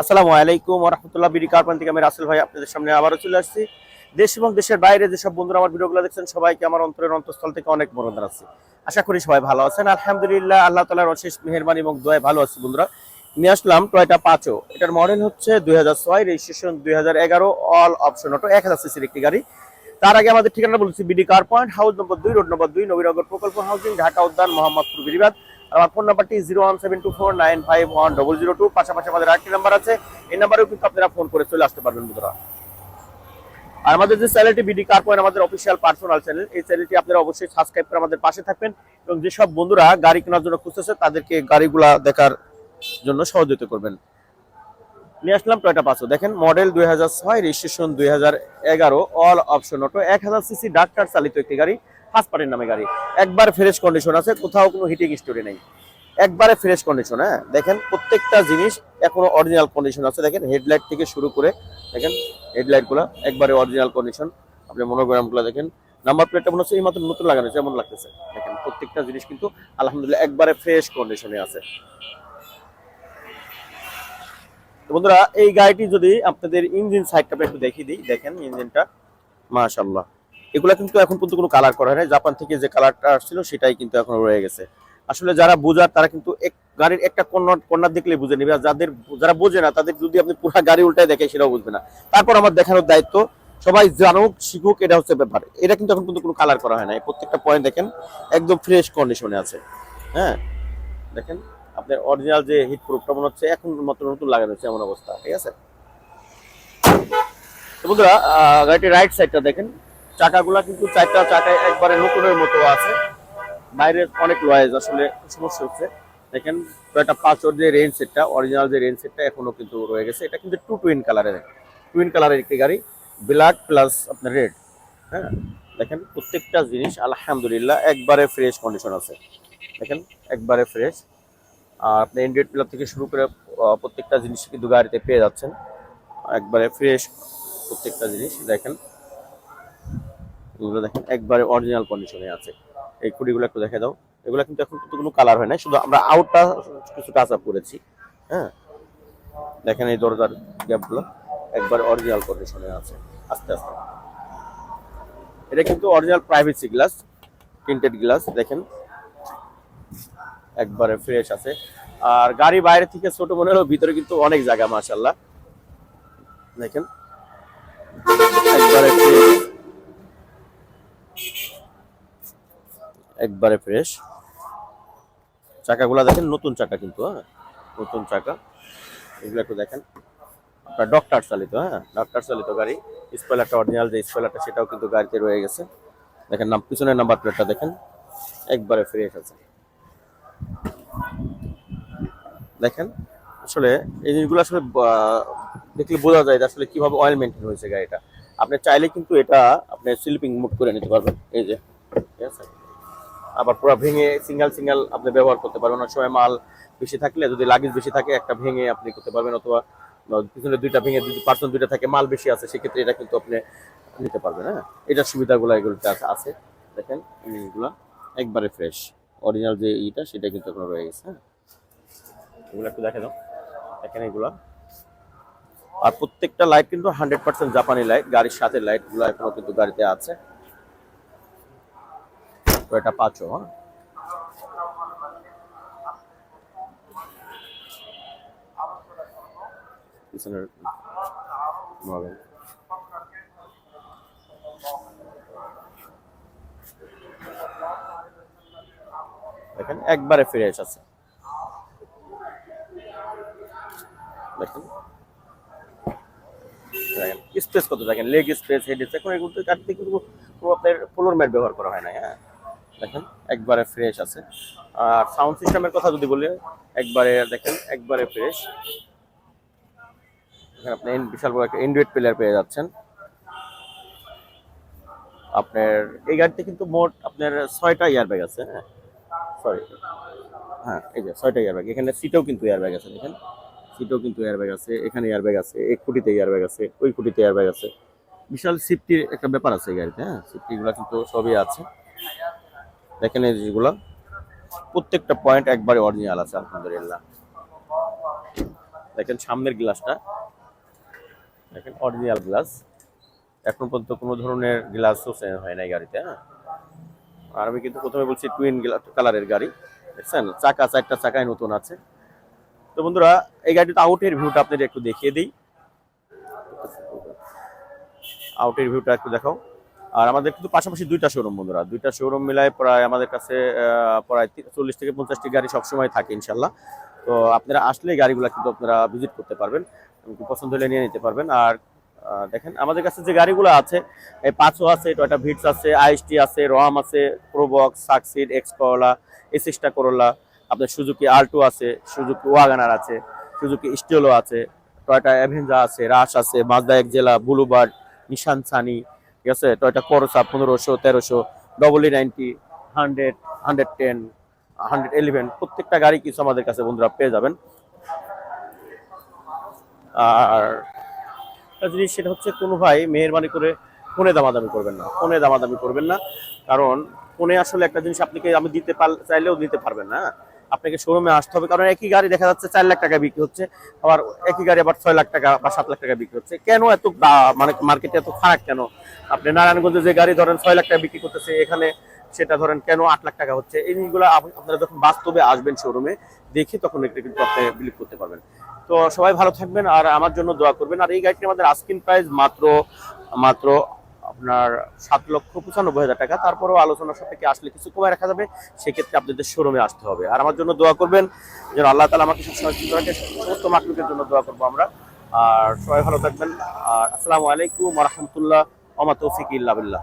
আসসালামু আলাইকুম রহমতুল্লাহ বিডি কারপান থেকে আমি রাসেল ভাই আপনাদের সামনে আবারও চলে আসছি। দেশ এবং দেশের বাইরে যেসব বন্ধুরা আমার ভিডিওগুলো দেখছেন, সবাইকে আমার অন্তরের অন্তঃস্থল থেকে অনেক মনোদান আছে। আশা করি সবাই ভালো আছেন। আলহামদুলিল্লাহ, আল্লাহ তালার অশেষ মেহরবানি এবং দোয়ায় ভালো আছে বন্ধুরা। নিয়ে আসলাম টয়টা পাঁচও। এটার মডেল হচ্ছে দুই হাজার ছয় রেজিস্ট্রেশন দুই হাজার এগারো অল অপশন অটো এক হাজার সিসির একটি গাড়ি। তার আগে আমাদের ঠিকানা বলছি, BD car point house number দুই রোড নম্বর দুই, নবীনগর প্রকল্প হাউজিং ঢাকা উদ্যান, মোহাম্মদপুর বিরিবাদ আর আমার ফোন নাম্বারটি zero one seven two four nine five one double zero two পাশাপাশি আমাদের আরেকটি নাম্বার আছে। এই নাম্বারেও কিন্তু আপনারা ফোন করে চলে আসতে পারবেন বন্ধুরা। আর আমাদের যে চ্যানেলটি বিডি কার পয়েন্ট আমাদের অফিসিয়াল পার্সোনাল চ্যানেল এই চ্যানেলটি আপনারা অবশ্যই সাবস্ক্রাইব করে আমাদের পাশে থাকবেন এবং যেসব বন্ধুরা গাড়ি কেনার জন্য খুঁজতেছে, তাদেরকে গাড়িগুলা দেখার জন্য সহযোগিতা করবেন। নিয়ে আসলাম টয়টা পাঁচশো দেখেন মডেল দুই হাজার ছয় রেজিস্ট্রেশন দুই হাজার এগারো অল অপশন অটো এক হাজার সিসি ডাক্তার চালিত একটি গাড়ি ফার্স্ট পার্টির নামে গাড়ি। একবার ফ্রেশ কন্ডিশন আছে, কোথাও কোনো হিটিং স্টোরি নেই। একবারে ফ্রেশ কন্ডিশন হ্যাঁ? দেখেন, প্রত্যেকটা জিনিস এখনও অরিজিনাল কন্ডিশন আছে। দেখেন হেডলাইট থেকে শুরু করে, দেখেন হেডলাইটগুলো একবারে অরিজিনাল কন্ডিশন আপনি মনোগ্রামগুলো দেখেন নাম্বার প্লেটটা মনে হচ্ছে এই মাত্র নতুন লাগানো হয়েছে, এমন লাগতেছে। দেখেন, প্রত্যেকটা জিনিস কিন্তু আলহামদুলিল্লাহ একবারে ফ্রেশ কন্ডিশনে আছে। বন্ধুরা, এই গাড়িটি যদি আপনাদের ইঞ্জিন সাইডটা একটু দেখিয়ে দিই। দেখেন ইঞ্জিনটা। মাশাল্লাহ এগুলা কিন্তু এখন পর্যন্ত কোনো কালার করা হয় জাপান থেকে যে কালারটা আসছিল, সেটাই কিন্তু এখন রয়ে গেছে। আসলে যারা বোঝার, তারা কিন্তু এক গাড়ির একটা কর্নার কর্নার দেখলে বুঝে নেবে। আর যাদের, যারা বোঝে না, তাদের যদি আপনি পুরো গাড়ি উল্টায় দেখে, সেটাও বুঝবে না। তারপর আমার দেখানোর দায়িত্ব, সবাই জানুক, শিখুক, এটা হচ্ছে ব্যাপার। এটা কিন্তু এখন পর্যন্ত কোনো কালার করা হয় না। প্রত্যেকটা পয়েন্ট দেখেন, একদম ফ্রেশ কন্ডিশনে আছে। হ্যাঁ? দেখেন। আপনার অরিজিনাল যে হিট প্রুফটা মনে হচ্ছে, এখন মতো নতুন লাগানো হচ্ছে এমন অবস্থা, ঠিক আছে? তো বন্ধুরা গাড়িটির রাইট সাইডটা দেখেন। চাকাগুলা কিন্তু চারটা চাকায় একবারে নতুনের মতো আছে। বাইরে অনেক লয়েজ আসলে সমস্যা হচ্ছে। দেখেন একটা পাঁচর যে রেঞ্জ সেটটা অরিজিনাল যে রেঞ্জ সেটটা এখনও কিন্তু রয়ে গেছে। এটা কিন্তু টু টুইন কালারের টুইন কালারের একটি গাড়ি ব্ল্যাক প্লাস আপনার রেড হ্যাঁ? দেখেন, প্রত্যেকটা জিনিস, আলহামদুলিল্লাহ, একবারে ফ্রেশ কন্ডিশন আছে। দেখেন, একবারে ফ্রেশ আপনি এন্ড্রয়েড প্লার থেকে শুরু করে প্রত্যেকটা জিনিস কিন্তু গাড়িতে পেয়ে যাচ্ছেন। একবারে ফ্রেশ প্রত্যেকটা জিনিস, দেখেন। এগুলো দেখেন, একবারে অরিজিনাল কন্ডিশনে আছে। এই খুঁটিগুলো একটু দেখে দাও। এগুলো কিন্তু এখন কিন্তু কোনো কালার হয় না শুধু আমরা আউটটা কিছু টাচ আপ করেছি হ্যাঁ। দেখেন এই দরজার গ্যাপগুলো একবার অরিজিনাল কন্ডিশনে আছে, আস্তে আস্তে। এটা কিন্তু original privacy glass printed glass দেখেন। একবারে ফ্রেশ আছে। আর গাড়ি বাইরে থেকে ছোট মনে হলো ভিতরে কিন্তু অনেক জায়গা মাশাল্লাহ দেখেন। একবারে ফ্রেশ একবারে ফ্রেশ চাকাগুলা দেখেন, নতুন চাকা কিন্তু হ্যাঁ। নতুন চাকা। এগুলো একটু দেখেন। আপনার ডক্টর চালিত হ্যাঁ। ডক্টর চালিত গাড়ি। স্পয়লারটা অরিজিনাল যে স্পয়লারটা সেটাও কিন্তু গাড়িতে রয়ে গেছে। দেখেন, নাম পিছনের নাম্বার প্লেটটা দেখেন। একবারে ফ্রেশ আছে। দেখেন, আসলে এই জিনিসগুলো আসলে দেখলে বোঝা যায় যে আসলে কীভাবে অয়েল মেনটেন হয়েছে গাড়িটা। আপনি চাইলে কিন্তু এটা আপনি স্লিপিং মুড করে নিতে পারবেন। এই যে, ঠিক আছে? আবার পুরো ভেঙে সিঙ্গেল সিঙ্গেল আপনি ব্যবহার করতে পারবেন অনেক সময় মাল বেশি থাকলে, যদি লাগেজ বেশি থাকে, একটা ভেঙে আপনি করতে পারবেন অথবা পিছনে দুইটা ভেঙে যদি পার্সন দুইটা থাকে, মাল বেশি আছে, সেক্ষেত্রে এটা কিন্তু আপনি নিতে পারবেন হ্যাঁ? এটার সুবিধাগুলো এগুলোতে আছে- দেখেন এগুলো একবারে ফ্রেশ অরিজিনাল যে ইটা, সেটা কিন্তু এখনও রয়ে গেছে হ্যাঁ? এগুলো একটু দেখে দাও দেখেন এগুলো। আর প্রত্যেকটা লাইট কিন্তু হান্ড্রেড পার্সেন্ট জাপানি লাইট গাড়ির সাথে লাইটগুলো এখনও কিন্তু গাড়িতে আছে। এটা পাঁচও। দেখেন, একবারে ফিরে আছে। দেখেন। স্পেস কত? দেখেন লেগ স্পেস হেড স্পেস এখন এগুলো কাটতে কিন্তু কোনো আপনার ফ্লোর ম্যাট ব্যবহার করা হয় না হ্যাঁ? দেখেন, একবারে ফ্রেশ আছে। আর সাউন্ড সিস্টেমের কথা যদি বলি, একবারে দেখেন, একবারে ফ্রেশ এখানে আপনি বিশাল বড় একটা অ্যান্ড্রয়েড প্লেয়ার পেয়ে যাচ্ছেন। আপনার, এই গাড়িতে কিন্তু মোট আপনার ছয়টা ইয়ার ব্যাগ আছে হ্যাঁ? সরি হ্যাঁ এই যে ছয়টা ইয়ার ব্যাগ এখানে সিটেও কিন্তু এয়ার ব্যাগ আছে, দেখেন। সিটেও কিন্তু এয়ার ব্যাগ আছে, এখানে এয়ার ব্যাগ আছে, এক ফুটিতে এয়ার ব্যাগ আছে, ওই ফুটিতে এয়ার ব্যাগ আছে। বিশাল সেফটির একটা ব্যাপার আছে গাড়িতে হ্যাঁ? সেফটিগুলো কিন্তু সবই আছে। দেখেন এই যেগুলো প্রত্যেকটা পয়েন্ট একবারে অরিজিনাল আছে, আলহামদুলিল্লাহ। দেখেন সামনের গ্লাসটা দেখেন অরিজিনাল গ্লাস এখন পর্যন্ত কোনো ধরনের গ্লাসও চেঞ্জ হয় নাই গাড়িতে হ্যাঁ? আর আমি কিন্তু প্রথমে বলছি টুইন কালারের গাড়ি, দেখছেন? চাকা, চারটা চাকায় নতুন আছে। তো বন্ধুরা, এই গাড়িটা আউটের ভিউটা আপনাদের একটু দেখিয়ে দিই। আউটের ভিউটা একটু দেখাও। আর আমাদের কিন্তু পাশাপাশি দুইটা শোরুম বন্ধুরা। দুইটা শোরুম মিলায় প্রায় আমাদের কাছে প্রায় চল্লিশ থেকে পঞ্চাশটি গাড়ি সবসময় থাকে ইনশাল্লাহ তো আপনারা আসলে গাড়িগুলো কিন্তু আপনারা ভিজিট করতে পারবেন পছন্দ হলে নিয়ে নিতে পারবেন। আর দেখেন, আমাদের কাছে যে গাড়িগুলো আছে, এই পাঁচও আছে টয়টা ভিটস আছে, আইএসটি আছে রম আছে, প্রোবক্স, সাকসিড, এক্স এসিস্টা করোলা আপনার সুজুকি আল্টো আছে, সুজুকি ওয়াগানার আছে, সুজুকি স্টিলো আছে, টয়টা অ্যাভেঞ্জা আছে, রাশ আছে, মাজদা এক জেলা, বুলুবার্ড, নিশান সানি, ঠিক আছে টয়টা করোসা পনেরোশো, তেরোশো double E ninety hundred hundred ten hundred eleven প্রত্যেকটা গাড়ি কিছু আমাদের কাছে বন্ধুরা পেয়ে যাবেন আর জিনিস সেটা হচ্ছে, কোনো ভাই মেহরবানি করে ফোনে দামাদামি করবেন না, ফোনে দামাদামি করবেন না, কারণ ফোনে আসলে একটা জিনিস আপনাকে আমি দিতে চাইলেও দিতে পারবেন না হ্যাঁ? আপনাকে শোরুমে আসতে হবে। কারণ একই গাড়ি দেখা যাচ্ছে চার লাখ টাকা বিক্রি হচ্ছে, আবার একই গাড়ি আবার ছয় লাখ টাকা বা সাত লাখ টাকা বিক্রি হচ্ছে। কেন এত মানে মার্কেটে এত ফারাক কেন? আপনি নারায়ণগঞ্জে যে গাড়ি ধরেন ছয় লাখ টাকা বিক্রি করতেছে, এখানে সেটা ধরেন কেন আট লাখ টাকা হচ্ছে? এই জিনিসগুলো আপনারা যখন বাস্তবে আসবেন শোরুমে দেখে তখন এটা কিন্তু আপনি বিলিভ করতে পারবেন। তো সবাই ভালো থাকবেন, আর আমার জন্য দোয়া করবেন। আর এই গাড়িটি আমাদের আস্কিন প্রাইস মাত্র মাত্র আপনার সাত লক্ষ পঁচানব্বই হাজার টাকা। তারপরেও আলোচনা সাপেক্ষে আসলে কিছু কমে রাখা যাবে, সেক্ষেত্রে আপনাদের শোরুমে আসতে হবে। আর আমার জন্য দোয়া করবেন, যেন আল্লাহ তালা আমাকে সবসময় সমস্ত মাকলুকের জন্য দোয়া করব আমরা। আর সবাই ভালো থাকবেন। আর আসসালামু আলাইকুম রহমতুল্লাহ আমার তৌফিক ইল্লা বিল্লাহ।